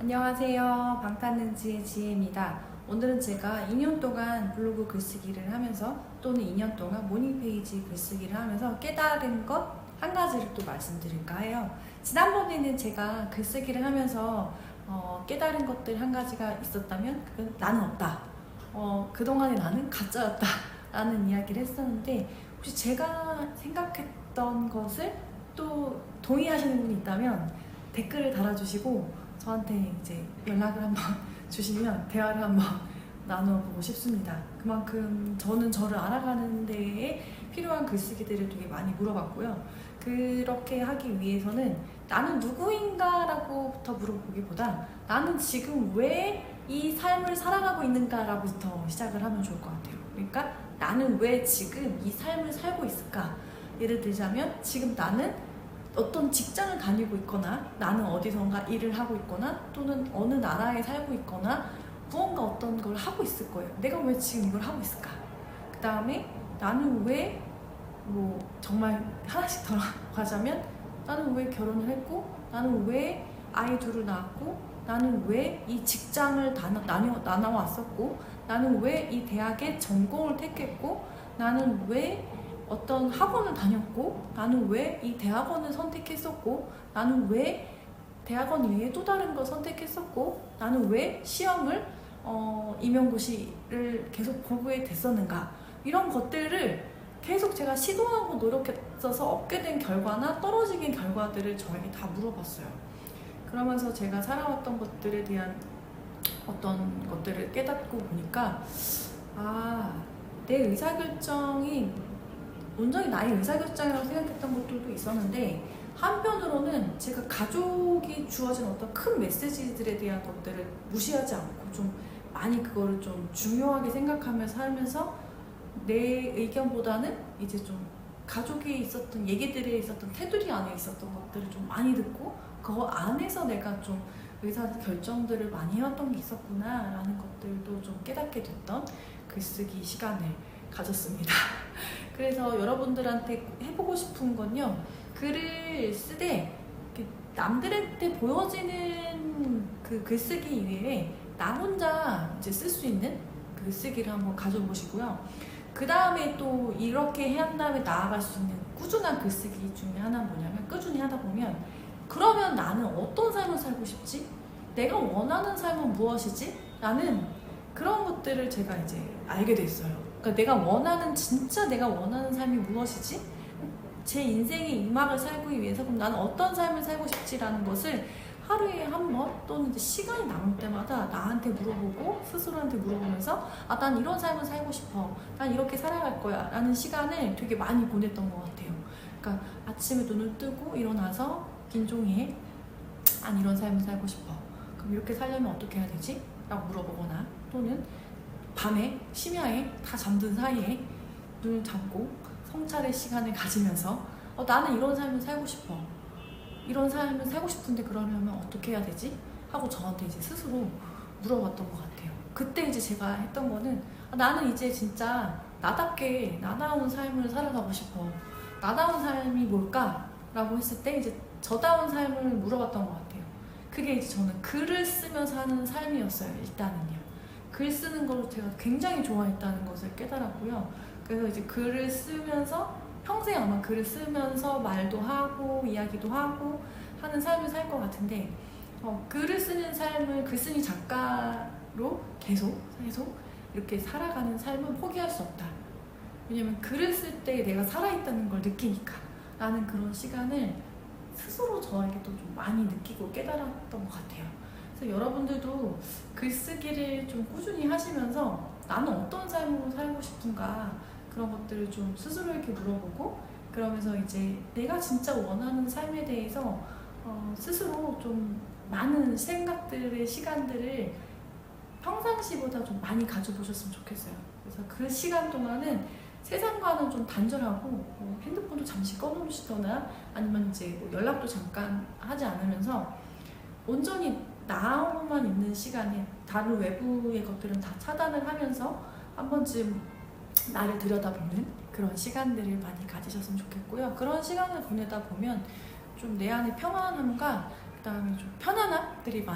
안녕하세요. 방탄는지의 지혜입니다. 오늘은 제가 2년 동안 블로그 글쓰기를 하면서 또는 2년 동안 모닝페이지 글쓰기를 하면서 깨달은 것 한 가지를 또 말씀드릴까 해요. 지난번에는 제가 글쓰기를 하면서 어, 깨달은 것들 한 가지가 있었다면 그건 나는 없다. 어, 그동안의 나는 가짜였다. 라는 이야기를 했었는데 혹시 제가 생각했던 것을 또 동의하시는 분이 있다면 댓글을 달아주시고 저한테 이제 연락을 한번 주시면 대화를 한번 나눠보고 싶습니다. 그만큼 저는 저를 알아가는 데에 필요한 글쓰기들을 되게 많이 물어봤고요. 그렇게 하기 위해서는 나는 누구인가라고부터 물어보기보다 나는 지금 왜 이 삶을 살아가고 있는가라부터 시작을 하면 좋을 것 같아요. 그러니까 나는 왜 지금 이 삶을 살고 있을까? 예를 들자면 지금 나는 어떤 직장을 다니고 있거나 나는 어디선가 일을 하고 있거나 또는 어느 나라에 살고 있거나 무언가 어떤 걸 하고 있을 거예요. 내가 왜 지금 이걸 하고 있을까? 그 다음에 나는 왜 뭐 정말 하나씩 더 가자면 나는 왜 결혼을 했고 나는 왜 아이 둘을 낳았고 나는 왜 이 직장을 나눠, 나눠왔었고 나는 왜 이 대학의 전공을 택했고 나는 왜 어떤 학원을 다녔고 나는 왜 이 대학원을 선택했었고 나는 왜 대학원 외에 또 다른 걸 선택했었고 나는 왜 시험을 어, 임용고시를 계속 보게 됐었는가 이런 것들을 계속 제가 시도하고 노력했어서 얻게 된 결과나 떨어지긴 결과들을 저에게 다 물어봤어요. 그러면서 제가 살아왔던 것들에 대한 어떤 것들을 깨닫고 보니까 아, 내 의사결정이 온전히 나의 의사결정이라고 생각했던 것들도 있었는데 한편으로는 제가 가족이 주어진 어떤 큰 메시지들에 대한 것들을 무시하지 않고 좀 많이 그거를 좀 중요하게 생각하며 살면서 내 의견보다는 이제 좀 가족이 있었던 얘기들에 있었던 테두리 안에 있었던 것들을 좀 많이 듣고 그 안에서 내가 좀 의사 결정들을 많이 해왔던 게 있었구나 라는 것들도 좀 깨닫게 됐던 글쓰기 시간을 가졌습니다. 그래서 여러분들한테 해보고 싶은 건요. 글을 쓰되 남들한테 보여지는 그 글쓰기 이외에 나 혼자 이제 쓸 수 있는 글쓰기를 한번 가져보시고요. 그 다음에 또 이렇게 한 다음에 나아갈 수 있는 꾸준한 글쓰기 중에 하나는 뭐냐면 꾸준히 하다 보면 그러면 나는 어떤 삶을 살고 싶지? 내가 원하는 삶은 무엇이지? 라는 그런 것들을 제가 이제 알게 됐어요. 그러니까 내가 원하는 진짜 내가 원하는 삶이 무엇이지? 제 인생의 이막을 살기 위해서 그럼 나는 어떤 삶을 살고 싶지라는 것을 하루에 한 번 또는 이제 시간이 남을 때마다 나한테 물어보고 스스로한테 물어보면서 아 난 이런 삶을 살고 싶어 난 이렇게 살아갈 거야 라는 시간을 되게 많이 보냈던 것 같아요 그러니까 아침에 눈을 뜨고 일어나서 빈 종이에 난 이런 삶을 살고 싶어 그럼 이렇게 살려면 어떻게 해야 되지? 라고 물어보거나 또는 밤에 심야에 다 잠든 사이에 눈을 감고 성찰의 시간을 가지면서 어, 나는 이런 삶을 살고 싶어 이런 삶을 살고 싶은데 그러려면 어떻게 해야 되지? 하고 저한테 이제 스스로 물어봤던 것 같아요. 그때 이제 제가 했던 거는 아, 나는 이제 진짜 나답게 나다운 삶을 살아가고 싶어. 나다운 삶이 뭘까? 라고 했을 때 이제 저다운 삶을 물어봤던 것 같아요. 그게 이제 저는 글을 쓰면서 하는 삶이었어요. 일단은요. 글 쓰는 걸 제가 굉장히 좋아했다는 것을 깨달았고요. 그래서 이제 글을 쓰면서 평생 아마 글을 쓰면서 말도 하고 이야기도 하고 하는 삶을 살 것 같은데 어, 글을 쓰는 삶을 글쓴이 작가로 계속 계속 이렇게 살아가는 삶은 포기할 수 없다. 왜냐면 글을 쓸 때 내가 살아있다는 걸 느끼니까 라는 그런 시간을 스스로 저에게도 좀 많이 느끼고 깨달았던 것 같아요. 그래서 여러분들도 글쓰기를 좀 꾸준히 하시면서 나는 어떤 삶으로 살고 싶은가 그런 것들을 좀 스스로에게 물어보고 그러면서 이제 내가 진짜 원하는 삶에 대해서 어, 스스로 좀 많은 생각들의 시간들을 평상시보다 좀 많이 가져보셨으면 좋겠어요. 그래서 그 시간 동안은 세상과는 좀 단절하고 뭐 핸드폰도 잠시 꺼놓으시거나 아니면 이제 뭐 연락도 잠깐 하지 않으면서 온전히 나만 있는 시간에 다른 외부의 것들은 다 차단을 하면서 한 번쯤 나를 들여다보는 그런 시간들을 많이 가지셨으면 좋겠고요. 그런 시간을 보내다 보면 좀 내 안의 평안함과 그다음에 좀 편안함들이 많이